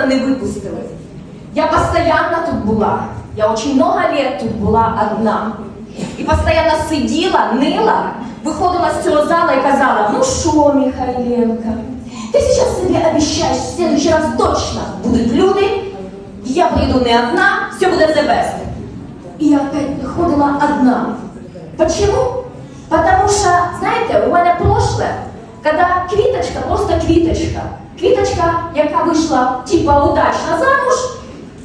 просто не выпустили. Я постоянно тут была. Я очень много лет тут була одна. І постійно сиділа, нила, виходила з цього зала і казала, ну що, Михайленко, ти зараз собі обіцяєш, в следующий раз точно будуть люди, я прийду не одна, все буде the. І я опять приходила одна. Почему? Потому что, знаете, у мене прошлое, когда квіточка, квіточка. Квіточка, яка вийшла типа удачно замуж,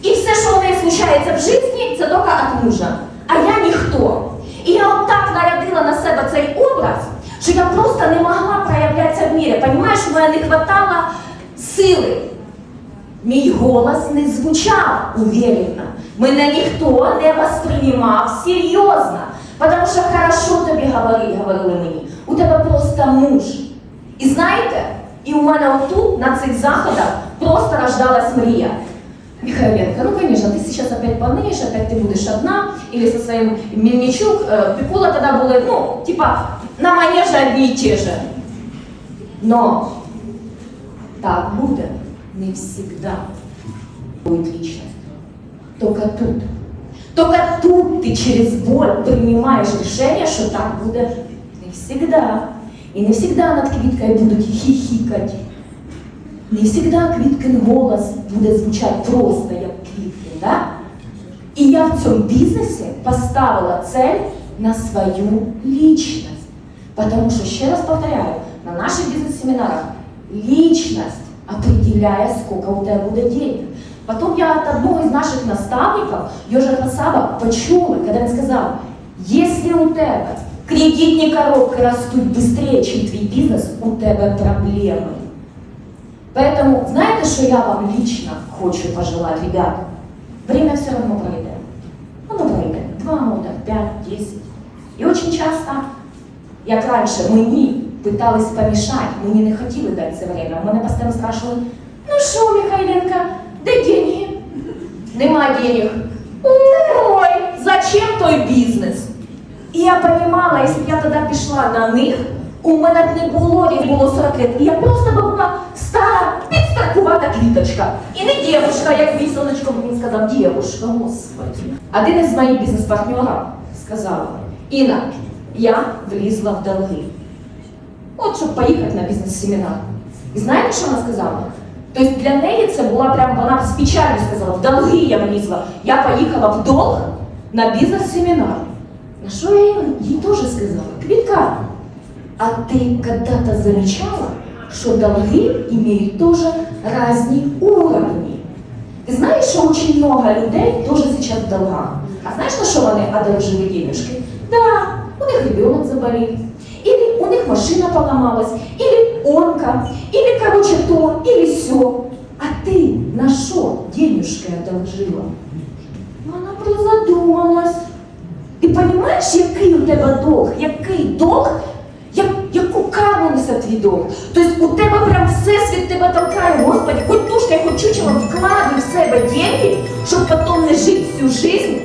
і все, що у неї случається в житті, це тільки від мужа. А я ніхто. І я от так нарядила на себе цей образ, що я просто не могла проявлятися в мірі. Понимаєш, мене не хватало сили. Мій голос не звучав уверенно. Мене ніхто не восприймав серйозно. Тому що хорошо тобі говорили, говорили мені. У тебе просто муж. І знаєте, і у мене отут, на цих заходах, просто рождалась мрія. Михайленко, ну конечно, ты сейчас опять полнеешь, опять ты будешь одна, или со своим Мельничук, э, Пикула тогда были, ну, типа, на манеже одни и те же. Но так будет не всегда будет личность. Только тут. Только тут ты через боль принимаешь решение, что так будет не всегда. І не всегда над квіткою будуть хіхікати. Не всегда квіткин голос буде звучати просто як квіткин, да? І я в цьому бізнесі поставила цель на свою личность. Потому что, ще раз повторяю, на наших бизнес-семинарах личность определяет, сколько у тебя будет денег. Потом я от одного из наших наставников, Йожа Саба, почула, когда он сказал, если у тебя кредитні коробки растуть быстрее, чем твій бізнес, у тебе проблеми. Поэтому, знаете, что я вам лично хочу пожелать, ребят? Время все равно пройдет. Оно пройдет. Два года, пять, десять. І очень часто, як раніше, мені пытались помішати, мені не хотіли дати це время. Мене постійно спрашивали, ну що, Михайленко, де деньги? Нема денег. Ой, зачем той бізнес? І я розуміла, якщо б я тоді пішла на них, у мене б не було, їх було 40 лет. І я просто б була стара, підстаркувата квіточка. І не дівушка, як мій сонечко мені сказав, дівушка, господи. Один із моїх бізнес-партнерів сказав, Інна, я влізла в долги. От щоб поїхати на бізнес-семінар. І знаєте, що вона сказала? Тобто для неї це була прям, вона з печалью сказала, в долги я влізла. Я поїхала в долг на бізнес-семінар. На що я їй, їй теж сказала? Квітка, а ты когда-то замечала, что долги имеют тоже разные уровни? Ты знаешь, что очень много людей тоже сейчас в долгах. А знаешь, на что они одолжили денежки? Да, у них ребенок заболел, или у них машина поломалась, или онка, или, короче, то, или все. А ты на что денежки одолжила? Вона призадумалась. Розумієш, який у тебе долг? Який долг? Як, яку карму несе твій долг? Тобто у тебе прям всесвіт тебе толкає, Господи, хоч тушка, хоч чучело вкладуй в себе деньги, щоб потім не жити всю жизнь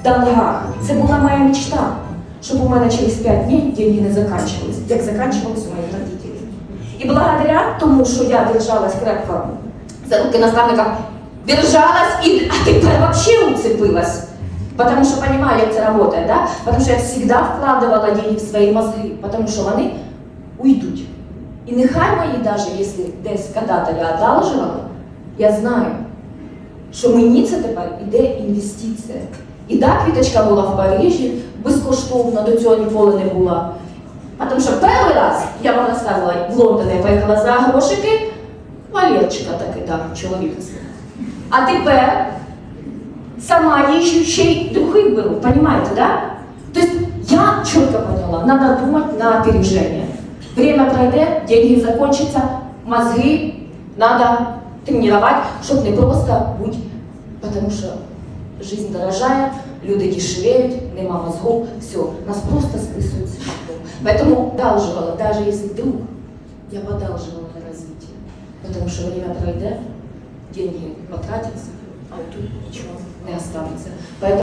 в долгах. Це була моя мечта, щоб у мене через 5 днів деньги не закінчились, як закінчувались у моїх родителів. І благодаря тому, що я держалась крепко за руки наставника, держалась и а тепер вообще уцепилась. Потому что понимаю, як це работает, да? Потому что я всегда вкладывала деньги в свої мозги, потому що вони уйдуть. І нехай мої, даже якщо десь когда-то я одалживала, я знаю, що мені це тепер іде інвестиція. І так, квіточка була в Парижі, безкоштовно, до цього ніколи не була. Тому що раз, я вам розказувала, в Лондон я поїхала за грошики, Валерчика таки дав, чоловіка свого. А тепер сама їжджу, ще й других беру, понимаете, да? То есть я четко поняла, надо думать на опережение. Время пройдет, деньги закончатся, мозги надо тренировать, чтобы не просто быть, потому что жизнь дорожает, люди дешевеют, нема мозгов, все, нас просто списывают с счетов. Поэтому одалживала, даже если вдруг я бы одалживала на развитие, потому что время пройдет, деньги потратятся, а тут ничего не останется. Поэтому